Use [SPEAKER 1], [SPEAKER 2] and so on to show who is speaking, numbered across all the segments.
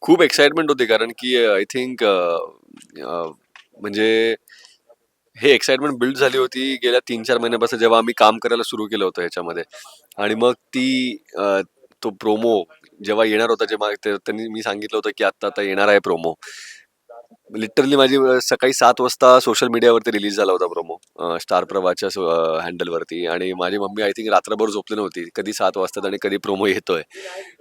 [SPEAKER 1] खूप एक्साइटमेंट होती कारण की uh, I think uh, uh, म्हणजे हे एक्साइटमेंट बिल्ड झाली होती गेल्या तीन चार महिन्यापासून जेव्हा आम्ही काम करायला सुरू केलं होतं ह्याच्यामध्ये. आणि मग ती तो प्रोमो जेव्हा येणार होता जेव्हा त्यांनी मी सांगितलं होतं की आत्ता आता येणार आहे प्रोमो लिटरली माझी सकाळी सात वाजता सोशल मीडियावरती रिलीज झाला होता प्रोमो स्टार प्रवाच्या हँडलवरती आणि माझी मम्मी आय थिंक रात्रभर झोपली नव्हती. कधी सात वाजतात आणि कधी प्रोमो येतोय.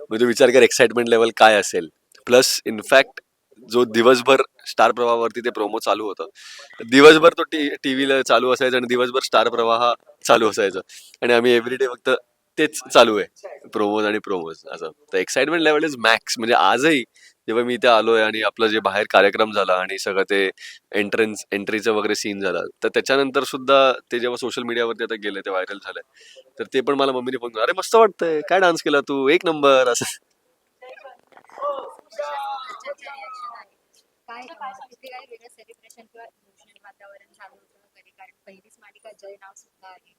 [SPEAKER 1] म्हणजे विचार कर एक्साइटमेंट लेवल काय असेल. प्लस इनफॅक्ट जो दिवसभर स्टार प्रवाहावरती ते प्रोमो चालू होतं दिवसभर तो टी टीव्हीला चालू असायचं आणि दिवसभर स्टार प्रवाह चालू असायचं. आणि आम्ही एव्हरीडे फक्त तेच चालू आहे. प्रोमोज आणि प्रोमोज असं. तर एक्साइटमेंट लेवल इज मॅक्स म्हणजे आजही जेव्हा मी इथे आलोय आणि आपलं जे बाहेर कार्यक्रम झाला आणि सगळं ते एंट्रन्स एंट्रीचं वगैरे सीन झाला. तर त्याच्यानंतर सुद्धा ते जेव्हा सोशल मीडियावरती आता गेले ते व्हायरल झालंय. तर ते पण मला मम्मीने फोन अरे मस्त वाटतंय. काय डान्स केला तू? एक नंबर असं.
[SPEAKER 2] सेलिब्रेशन किंवा वातावरण झालं होतं कधी कारण पहिलीच मालिका जय नाव सुद्धा आहे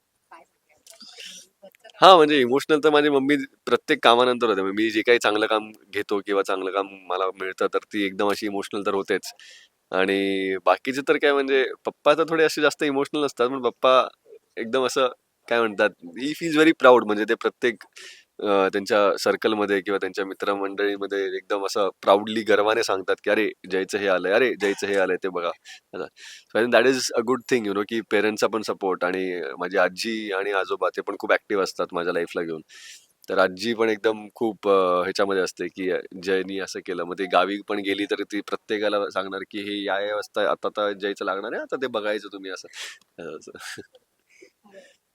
[SPEAKER 1] हा म्हणजे इमोशनल तर माझी मम्मी प्रत्येक कामानंतर होते. म्हणजे मी जे काही चांगलं काम घेतो किंवा चांगलं काम मला मिळतं तर ती एकदम अशी इमोशनल तर होतेच. आणि बाकीचे तर काय म्हणजे पप्पा तर थोडे असे जास्त इमोशनल नसतात पण पप्पा एकदम असं काय म्हणतात ही फीज व्हेरी प्राऊड म्हणजे ते प्रत्येक त्यांच्या सर्कलमध्ये किंवा त्यांच्या मित्रमंडळीमध्ये एकदम असं प्राऊडली गर्वाने सांगतात की अरे जयचं हे आलंय अरे जयचं हे आलंय ते बघा. So that is a good thing you know की पेरेंट्सचा पण सपोर्ट आणि माझी आजी आणि आजोबा ते पण खूप ऍक्टिव्ह असतात माझ्या लाईफला घेऊन. तर आजी पण एकदम खूप ह्याच्यामध्ये असते की जयनी असं केलं. मग ते गावी पण गेली तर ती प्रत्येकाला सांगणार की हे या या वाजता आता तर जयचं लागणार आहे आता ते बघायचं तुम्ही असं. असं.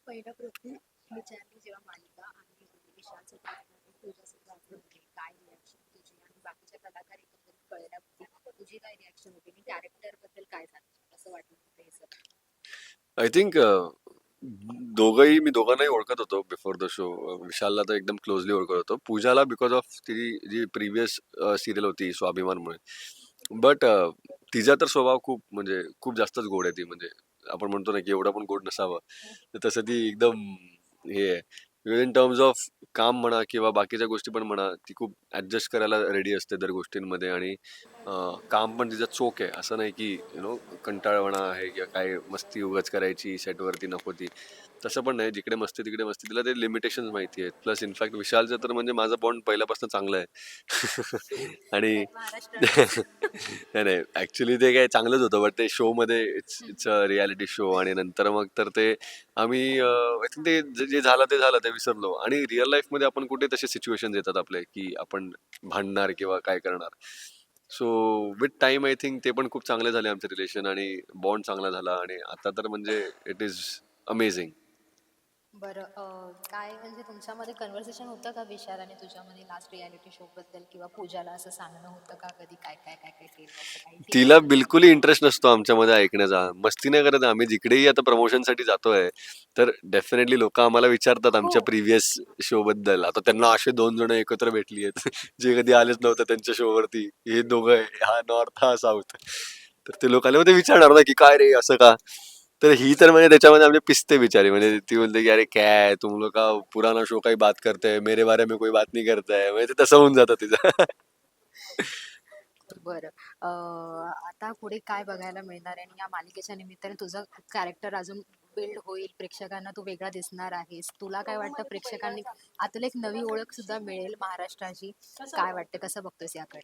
[SPEAKER 2] पहिला प्रश्न विचारली जेव्हा मालिका आणि विशालचं पात्र आणि तुझ्याचं होते काय रिॲक्शन तुझी आणि बाकीच्या कलाकार एकंदरीत कळल्या कळल्यावरती तुझी काय रिॲक्शन होती आणि कॅरेक्टरबद्दल काय झालं असं वाटलं होतं हे सगळं
[SPEAKER 1] आय थिंक दोघंही मी दोघांनाही ओळखत होतो बिफोर द शो विशालला तर एकदम क्लोजली ओळखत होतो. पूजाला बिकॉज ऑफ ती जी प्रिव्हियस सिरियल होती स्वाभिमानमुळे. बट तिचा तर स्वभाव खूप म्हणजे खूप जास्तच गोड आहे ती. म्हणजे आपण म्हणतो ना की एवढं पण गोड नसावं. तर तसं ती एकदम हे आहे. इन टर्म्स ऑफ काम म्हणा किंवा बाकीच्या गोष्टी पण म्हणा ती खूप ऍडजस्ट करायला रेडी असते दर गोष्टींमध्ये आणि काम पण तिचं चोख आहे. असं नाही की यु नो कंटाळवणा आहे किंवा काय मस्ती उगाच करायची सेटवरती नको ती. तसं पण नाही. जिकडे मस्ती तिकडे मस्ती. तिला ते लिमिटेशन माहिती आहेत. प्लस इनफॅक्ट विशालचं तर म्हणजे माझं बॉन्ड पहिल्यापासून चांगलं आहे. आणि नाही नाही. ऍक्च्युली ते काय चांगलंच होतं. बट ते शो मध्ये it's it's a reality show आणि नंतर मग तर ते आम्ही I think ते जे- झालं ते झालं. ते विसरलो. आणि रिअल लाईफमध्ये आपण कुठे तसे सिच्युएशन येतात आपले की आपण भांडणार किंवा काय करणार. So with time I think ते पण खूप चांगले झाले आमचे रिलेशन आणि बॉन्ड चांगला झाला. आणि आता तर म्हणजे इट इज अमेझिंग
[SPEAKER 2] बरं काय म्हणजे तुमच्यामध्ये कन्व्हर्सेशन होतं का विशाल आणि तुझ्यामध्ये लास्ट रियालिटी शो बद्दल किंवा पूजाला असं सांगणं होतं का कधी? काय काय काय काय केलं असं काही
[SPEAKER 1] तिला बिलकुलही इंटरेस्ट नसतो आमच्यामध्ये ऐकण्याचा. मस्ती नाही करत आम्ही. जिकडेही आता प्रमोशनसाठी जातोय तर डेफिनेटली लोक आम्हाला विचारतात आमच्या
[SPEAKER 2] हो.
[SPEAKER 1] प्रिव्हियस शो बद्दल. आता त्यांना असे दोन जण एकत्र भेटली आहेत. जे कधी आलेच नव्हते त्यांच्या शो वरती. हे दोघं आहे, हा नॉर्थ हा साऊथ तर ते लोक आले मग ते विचारणार ना की काय रे असं का? तर ही तर म्हणजे त्याच्यामध्ये आमचे पिसते बिचारी. म्हणजे ती बोलते की अरे काय? तुम लोग का पुराना शो काही बात करते? है, मेरे बारे में कोई बात नहीं करता है. म्हणजे ते तसं होऊन जातं तिचं.
[SPEAKER 2] बरं. अं, आता पुढे काय बघायला मिळणार आहे? आणि या मालिकेच्या निमित्ताने तुझं कॅरेक्टर अजून बिल्ड होईल. प्रेक्षकांना तू वेगळा दिसणार आहेस. तुला काय वाटतं? प्रेक्षकांनी आतून एक नवी ओळख सुद्धा मिळेल महाराष्ट्राची. काय वाटतं? कसं बघतोस याकडे?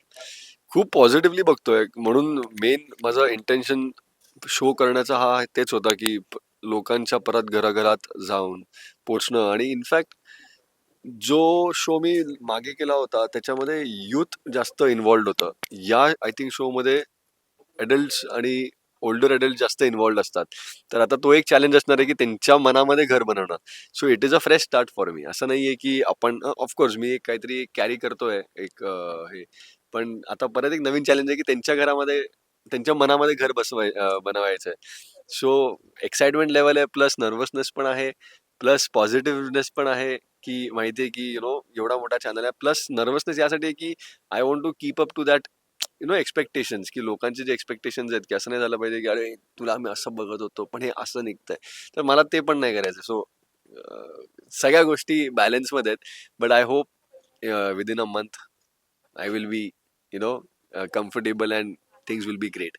[SPEAKER 1] खूप पॉझिटिव्हली बघतोय. म्हणून मेन माझं इंटेन्शन शो करण्याचा हा तेच होता की लोकांच्या परत घराघरात जाऊन पोचणं. आणि इनफॅक्ट जो शो मी मागे केला होता त्याच्यामध्ये युथ जास्त इन्वॉल्ड होतं. या आय थिंक शो मध्ये आणि ओल्डर अडल्ट जास्त इन्वॉल्ड असतात. तर आता तो एक चॅलेंज असणार आहे की त्यांच्या मनामध्ये घर बनवणं. So it is a fresh start for me असं नाहीये की आपण ऑफकोर्स मी एक काहीतरी कॅरी करतोय एक हे. पण आता परत एक नवीन चॅलेंज आहे की त्यांच्या घरामध्ये त्यांच्या मनामध्ये घर बसवाय बनवायचं आहे सो एक्साइटमेंट लेवल आहे प्लस नर्वसनेस पण आहे प्लस पॉझिटिव्हनेस पण आहे की माहिती आहे की यु नो एवढा मोठा चॅनल आहे प्लस नर्वसनेस यासाठी की I want to keep up to that you know expectations की लोकांचे जे एक्सपेक्टेशन्स आहेत की असं नाही झालं पाहिजे की अरे तुला आम्ही असं बघत होतो पण हे असं निघतंय. तर मला ते पण नाही करायचं सो सगळ्या गोष्टी बॅलन्समध्ये आहेत but I hope within a month I will be you know comfortable and things will be great.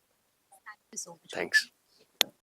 [SPEAKER 2] Thank you so
[SPEAKER 1] much. Thanks.